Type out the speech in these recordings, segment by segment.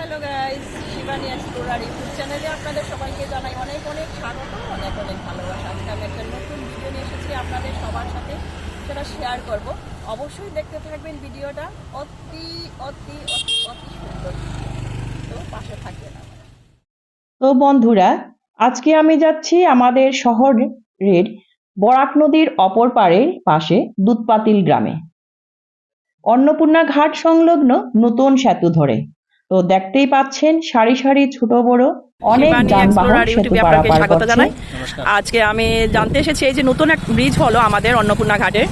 Hello explorer YouTube চ্যানেলে আপনাদের সবাইকে জানাই অনেক অনেক স্বাগত, অনেক অনেক ভালোবাসা। আজকে আমি একটা নতুন ভিডিও নিয়ে এসেছি আপনাদের সবার সাথে, সেটা শেয়ার করব। অবশ্যই দেখতে থাকবেন ভিডিওটা অতি অতি অতি অতি সুন্দর। তো পাশে থাকবেন তো বন্ধুরা, আজকে আমি যাচ্ছি আমাদের শহরের বরাক নদীর অপর পাড়ের পাশে দুধপাতিল গ্রামে। অন্নপূর্ণা ঘাট সংলগ্ন নতুন সেতু ধরে। তো দেখতেই পাচ্ছেন সারি সারি ছোট বড় অনেক যানবাহন সেতু আপনাকে পারাপার স্বাগত জানাই। আজকে আমি জানতে এসেছি এই যে নতুন এক ব্রিজ হলো আমাদের অন্নপূর্ণা ঘাটে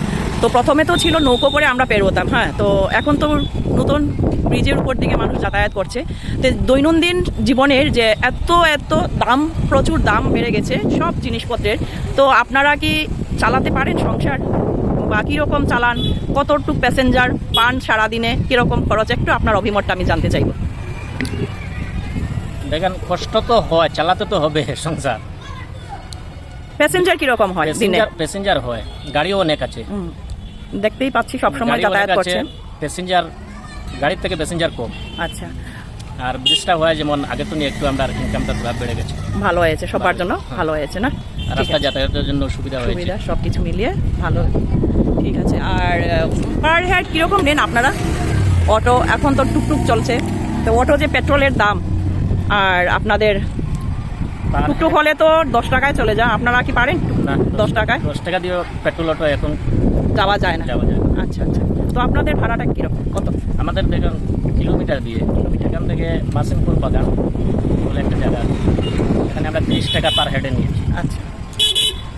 তো প্রথমে তো ছিল নৌকো করে আমরা পেরোতাম হ্যাঁ? তো এখন তো নতুন ব্রিজের উপর দিকে মানুষ যাতায়াত করছে। তো দৈনন্দিন জীবনের যে এত এত দাম প্রচুর দাম বেড়ে গেছে সব জিনিসপত্রের। তো আপনারা কি চালাতে পারেন সংসার? বা কীরকম চালান? কতটুক প্যাসেঞ্জার পান সারাদিনে? কীরকম খরচ? একটু আপনার অভিমতটা আমি জানতে চাইব। দেখেন কষ্ট তো হয় চালাতে তো হবে সংসার। প্যাসেঞ্জার কীরকম হয় দিনে? প্যাসেঞ্জার হয় গাড়িও অনেক আছে। দেখতেই পাচ্ছি সবসময় যাতায়াত করছেন। প্যাসেঞ্জার গাড়ির থেকে প্যাসেঞ্জার কম। আচ্ছা। আর ব্রিজটা হয় যেমন আগে তো নিয়ে একটু আমরা ইনকামটা বেড়ে গেছে। ভালো হয়েছে সবার জন্য হ্যাঁ। ভালো হয়েছে না? রাস্তা যাতায়াতের জন্য সুবিধা হয়েছে। সুবিধা সব কিছু মিলিয়ে ভালো। ঠিক আছে। আর পার হেড কীরকম নেন আপনারা? অটো এখন তো টুকটুক চলছে। তো অটো যে পেট্রোলের দাম আর আপনাদের টুকটুক হলে তো দশ টাকায় চলে যায় আপনারা কি পারেন? দশ টাকায়? দশ টাকা দিয়ে পেট্রোল অটো এখন যাওয়া যায় না। যাওয়া যায় আচ্ছা আচ্ছা। তো আপনাদের ভাড়াটা কীরকম? কত? আমাদের দেখুন কিলোমিটার দিয়ে। কিলোমিটার। এখান থেকে মাসিমপুর বাগান বলে একটা জায়গা এখানে আমরা তিরিশ টাকা পার হেডে নিয়েছি। আচ্ছা।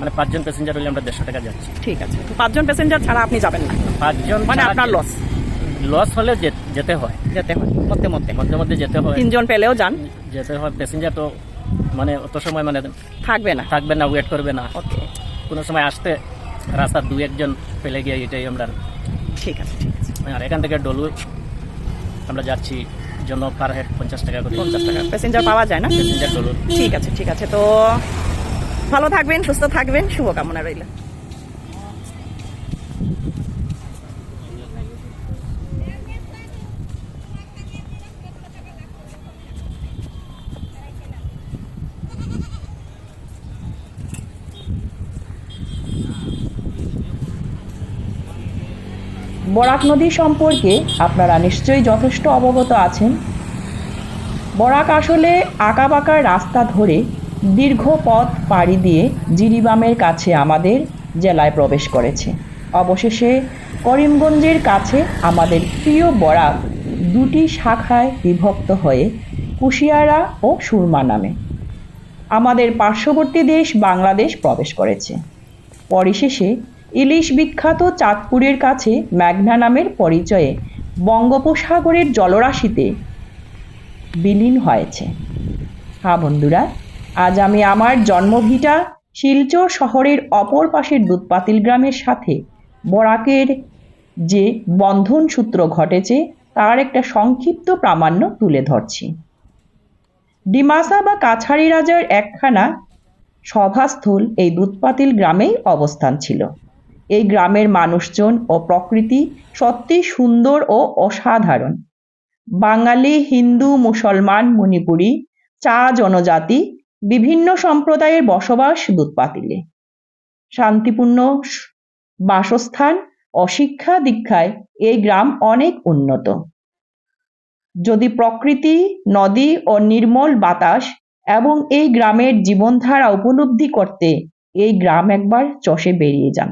মানে পাঁচজন প্যাসেঞ্জার হলে আমরা দেড়শো টাকা যাচ্ছি। ঠিক আছে। তো পাঁচজন প্যাসেঞ্জার ছাড়া আপনি যাবেন না। পাঁচজন মানে আপনার লস লস হলে যেতে হয়। যেতে হয়। মধ্যে মধ্যে মধ্যে মধ্যে যেতে হয়। তিনজন পেলেও যান। যেতে হয়। প্যাসেঞ্জার তো মানে অত সময় মানে থাকবে না। থাকবে না ওয়েট করবে না। ওকে কোনো সময় আসতে রাস্তার দু একজন পেলে গিয়ে এটাই আমরা ঠিক আছে ঠিক আছে। আর এখান থেকে ডলু আমরা যাচ্ছি জন্য পার হেড পঞ্চাশ টাকা করে। পঞ্চাশ টাকা। প্যাসেঞ্জার পাওয়া যায় না? প্যাসেঞ্জার ডলু ঠিক আছে ঠিক আছে। তো ভালো থাকবেন সুস্থ থাকবেন। শুভকামনা রইল। বরাক নদী সম্পর্কে আপনারা নিশ্চয়ই যথেষ্ট অবগত আছেন। বরাক আসলে আঁকাবাঁকা রাস্তা ধরে দীর্ঘ পথ পাড়ি দিয়ে জিরিবামের কাছে আমাদের জেলায় প্রবেশ করেছে। অবশেষে করিমগঞ্জের কাছে আমাদের প্রিয় বরাক দুটি শাখায় বিভক্ত হয়ে কুশিয়ারা ও সুরমা নামে। আমাদের পার্শ্ববর্তী দেশ বাংলাদেশ প্রবেশ করেছে। পরিশেষে ইলিশ বিখ্যাত চাঁদপুরের কাছে মেঘনা নামের পরিচয়ে বঙ্গোপসাগরের জলরাশিতে বিলীন হয়েছে। হ্যাঁ বন্ধুরা, আজ আমি আমার জন্মভিটা শিলচর শহরের অপর পাশের দুধপাতিল গ্রামের সাথে বরাকের যে বন্ধন সূত্র ঘটেছে, তার একটা সংক্ষিপ্ত প্রামাণ্য তুলে ধরছি। ডিমাসা বা কাছাড়ি রাজার একখানা সভাস্থল এই দুধপাতিল গ্রামেই অবস্থান ছিল। এই গ্রামের মানুষজন ও প্রকৃতি সত্যি সুন্দর ও অসাধারণ। বাঙালি, হিন্দু, মুসলমান, মণিপুরী, চা জনজাতি, বিভিন্ন সম্প্রদায়ের বসবাস দুধপাতিলে। শান্তিপূর্ণ বাসস্থান ও শিক্ষা দীক্ষায় এই গ্রাম অনেক উন্নত। যদি প্রকৃতি, নদী ও নির্মল বাতাস এবং এই গ্রামের জীবনধারা উপলব্ধি করতে এই গ্রাম একবার চষে বেরিয়ে যান।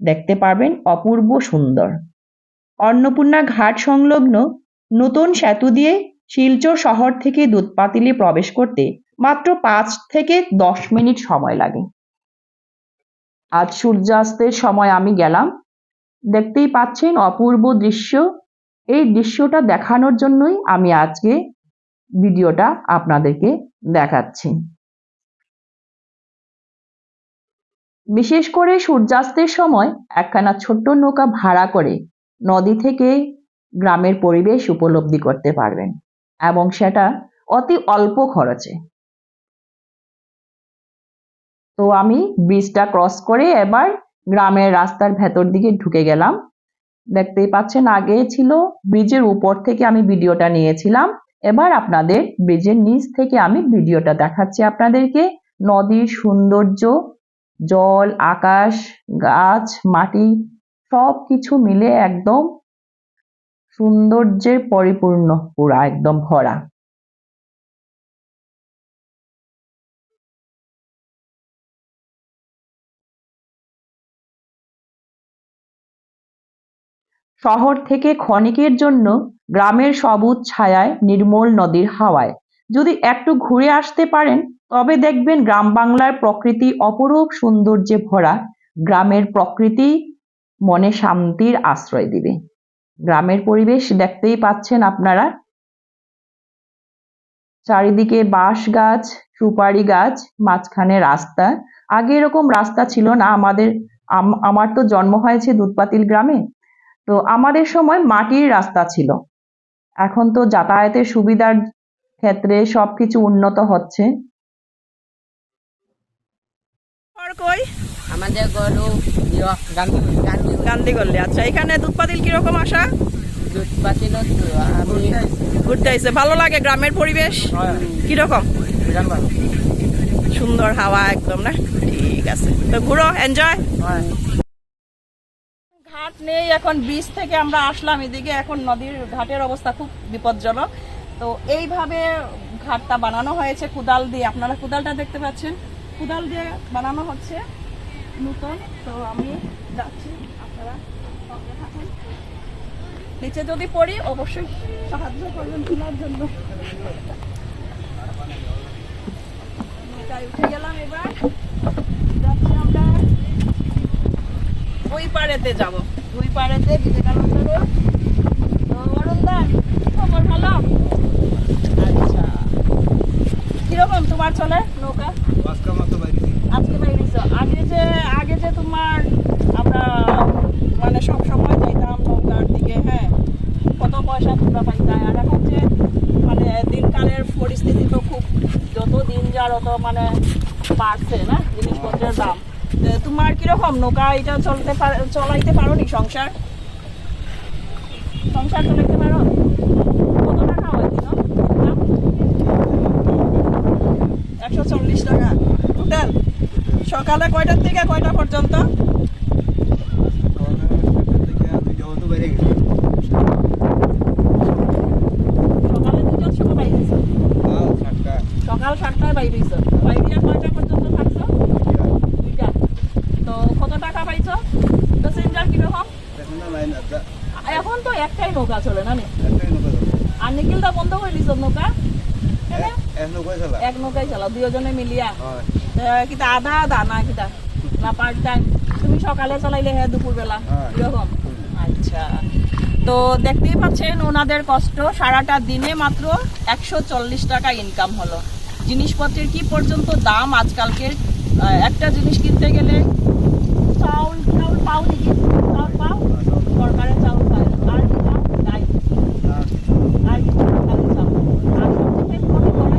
দেখতে পারবেন অপূর্ব সুন্দর। অন্নপূর্ণা ঘাট সংলগ্ন নতুন সেতু দিয়ে শিলচর শহর থেকে দুধপাতিলে প্রবেশ করতে মাত্র পাঁচ থেকে দশ মিনিট সময় লাগে। আজ সূর্যাস্তের সময় আমি গেলাম। দেখতেই পাচ্ছেন অপূর্ব দৃশ্য। এই দৃশ্যটা দেখানোর জন্যই আমি আজকে ভিডিওটা আপনাদেরকে দেখাচ্ছি। বিশেষ করে সূর্যাস্তের সময় একখানা ছোট্ট নৌকা ভাড়া করে নদী থেকে গ্রামের পরিবেশ উপলব্ধি করতে পারবেন এবং সেটা অতি অল্প খরচে। তো আমি ব্রিজটা ক্রস করে এবার গ্রামের রাস্তার ভেতর দিকে ঢুকে গেলাম। দেখতেই পাচ্ছেন আগে ছিল ব্রিজের উপর থেকে আমি ভিডিওটা নিয়েছিলাম। এবার আপনাদের ব্রিজের নিচ থেকে আমি ভিডিওটা দেখাচ্ছি আপনাদেরকে। নদীর সৌন্দর্য জল, আকাশ, গাছ, মাটি সব কিছু মিলে একদম সৌন্দর্যের পরিপূর্ণ পুরা, একদম ভরা। শহর থেকে ক্ষণিকের জন্য গ্রামের সবুজ ছায়ায় নির্মল নদীর হাওয়ায়। যদি একটু ঘুরে আসতে পারেন, তবে দেখবেন গ্রাম বাংলার প্রকৃতি অপরূপ সৌন্দর্যে ভরা। গ্রামের প্রকৃতি মনে শান্তির আশ্রয় দিবে। গ্রামের পরিবেশ দেখতেই পাচ্ছেন আপনারা। চারিদিকে বাঁশ গাছ সুপারি গাছ, মাঝখানে রাস্তা। আগে এরকম রাস্তা ছিল না, আমাদের, আম- আমার তো জন্ম হয়েছে দুধপাতিল গ্রামে। তো আমাদের সময় মাটির রাস্তা ছিল। এখন তো যাতায়াতের সুবিধার ক্ষেত্রে সবকিছু উন্নত হচ্ছে। আমাদের গরু গান্ধী গান্ধী গান্ধী গল্লি আচ্ছা এখানে কীরকম আসা দুধ পাতিল আমি ঘুরতে আইসে ভালো লাগে গ্রামের পরিবেশ? কীরকম? সুন্দর হাওয়া একদম না? ঠিক আছে তো ঘুরো এনজয় ঘাট নেই এখন ব্রিজ থেকে আমরা আসলাম এদিকে এখন নদীর ঘাটের অবস্থা খুব বিপজ্জনক। তো এইভাবে ঘাটটা বানানো হয়েছে কুদাল দিয়ে। আপনারা কুদালটা দেখতে পাচ্ছেন। কুদাল দিয়ে বানানো হচ্ছে নতুন। তো আমি যাচ্ছি। আপনারা নিচে যদি পড়ি, অবশ্যই সাহায্য করবেন তোলার জন্য। উঠে গেলাম এবার। যাচ্ছি আমরা ওই পাড়েতে যাব। ওই পাড়েতে বিবেকানন্দ রোড। তো ভালো আচ্ছা। কীরকম তোমার চলে নৌকা? আজকে আগে যে আগে যে তোমার আমরা মানে সব সময় যাইতাম নৌকার দিকে হ্যাঁ কত পয়সা তোমরা পাইতাম আর এখন যে মানে দিনকালের পরিস্থিতি তো খুব যত দিন যার অত মানে বাড়ছে না জিনিসপত্রের দাম। তোমার কীরকম নৌকা? এটা চলতে পার চলাইতে পারো নি সংসার? সংসার চলাইতে পারো কত টাকা হয় দিন একশো চল্লিশ টাকা টোটাল সকালে কয়টার থেকে কয়টা পর্যন্ত? সকালে সাতটায় বাইরে কয়টা পর্যন্ত থাকছো? দুইটা। তো কত টাকা পাইছো? প্যাসেঞ্জার কীরকম? এখন তো একটাই নৌকা চলে না আর নিখিলটা বন্ধ করে দিছ নৌকা? এক নৌকাই চালাও দুজনে মিলিয়া। কিতা আধা আধা না কিতা। না পার্ট টাইম তুমি সকালে চালাইলে হ্যাঁ। দুপুরবেলা। এরকম আচ্ছা। তো দেখতেই পাচ্ছেন ওনাদের কষ্ট। সারাটা দিনে মাত্র একশো চল্লিশ টাকা ইনকাম হলো। জিনিসপত্রের কি পর্যন্ত দাম? আজকালকে একটা জিনিস কিনতে গেলে চাউল চাউল পাও নাকি চাউল পাও সরকারের চাউল পায় আর কি পাও ডাই আর কি পাও? ডাল চাউল আর সবচেয়ে কত করে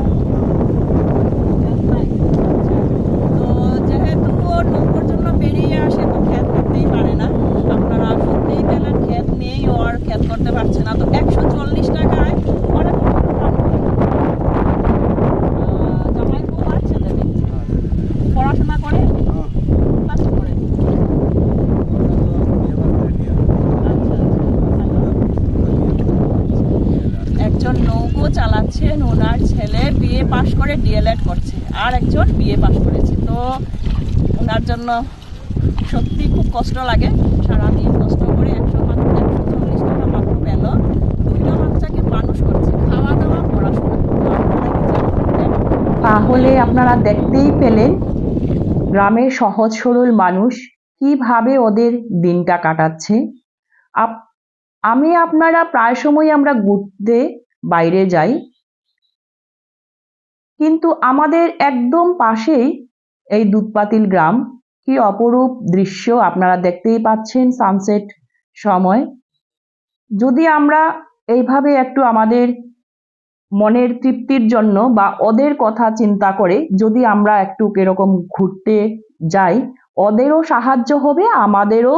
তো যেহেতু ও নৌকোর জন্য বেরিয়ে আসে তো খ্যাত করতেই পারে না আপনারা সত্যিই পেলেন খ্যাত নেই ও আর খ্যাত করতে পারছে না তো একশো চল্লিশ টাকায় অনেক জামাই বউ আর ছেলে মেয়ে। পড়াশোনা করে ক্লাস করে আচ্ছা একজন নৌকো চালাচ্ছেন ওনার ছেলে বিএ পাশ করে ডিএলএড করছে। আর একজন বিএ পাশ করেছে। তো ওনার জন্য সত্যি খুব কষ্ট লাগে। সারাদিন কষ্ট করে একশো একশো চল্লিশ টাকা মাত্র পেল। দুইটা বাচ্চাকে মানুষ করছে। খাওয়া দাওয়া, পড়াশোনা? তাহলে আপনারা দেখতেই পেলেন গ্রামের সহজ সরল মানুষ কীভাবে ওদের দিনটা কাটাচ্ছে। আমি আপনারা প্রায় সময় আমরা ঘুরতে বাইরে যাই। কিন্তু আমাদের একদম পাশেই এই দুধপাতিল গ্রাম। কি অপরূপ দৃশ্য আপনারা দেখতেই পাচ্ছেন সানসেট সময়। যদি আমরা এইভাবে একটু আমাদের মনের তৃপ্তির জন্য বা ওদের কথা চিন্তা করে যদি আমরা একটু এরকম ঘুরতে যাই, ওদেরও সাহায্য হবে, আমাদেরও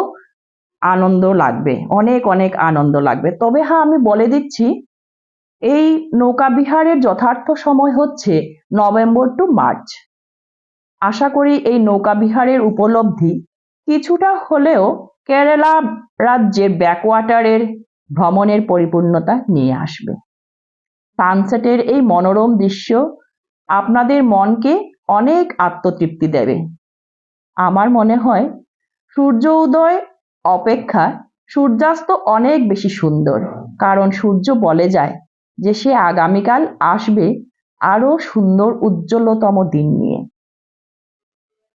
আনন্দ লাগবে, অনেক অনেক আনন্দ লাগবে। তবে হ্যাঁ আমি বলে দিচ্ছি এই নৌকা বিহারের যথার্থ সময় হচ্ছে নভেম্বর টু মার্চ। আশা করি এই নৌকা বিহারের উপলব্ধি কিছুটা হলেও কেরালা রাজ্যের ব্যাকওয়াটারের ভ্রমণের পরিপূর্ণতা নিয়ে আসবে। সানসেটের এই মনোরম দৃশ্য আপনাদের মনকে অনেক আত্মতৃপ্তি দেবে। আমার মনে হয় সূর্য উদয় অপেক্ষা সূর্যাস্ত অনেক বেশি সুন্দর, কারণ সূর্য বলে যায় যে সে আগামীকাল আসবে আরও সুন্দর উজ্জ্বলতম দিন নিয়ে।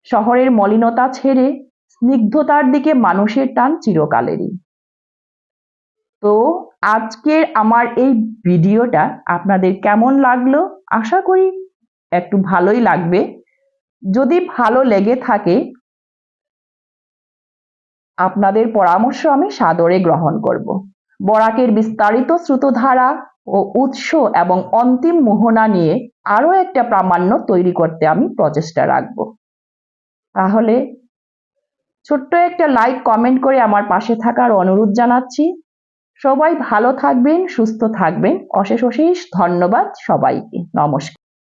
শহরের মলিনতা ছেড়ে স্নিগ্ধতার দিকে মানুষের টান চিরকালেরই। তো আজকের আমার এই ভিডিওটা আপনাদের কেমন লাগল? আশা করি একটু ভালোই লাগবে। যদি ভালো লেগে থাকে, আপনাদের পরামর্শ আমি সাদরে গ্রহণ করব। বরাকের বিস্তারিত শ্রুতধারা ও উৎস এবং অন্তিম মোহনা নিয়ে আরও একটা প্রামাণ্য তৈরি করতে আমি প্রচেষ্টা রাখব। তাহলে ছোট্ট একটা লাইক, কমেন্ট করে আমার পাশে থাকার অনুরোধ জানাচ্ছি। সবাই ভালো থাকবেন, সুস্থ থাকবেন। অশেষ অশেষ ধন্যবাদ সবাইকে। নমস্কার।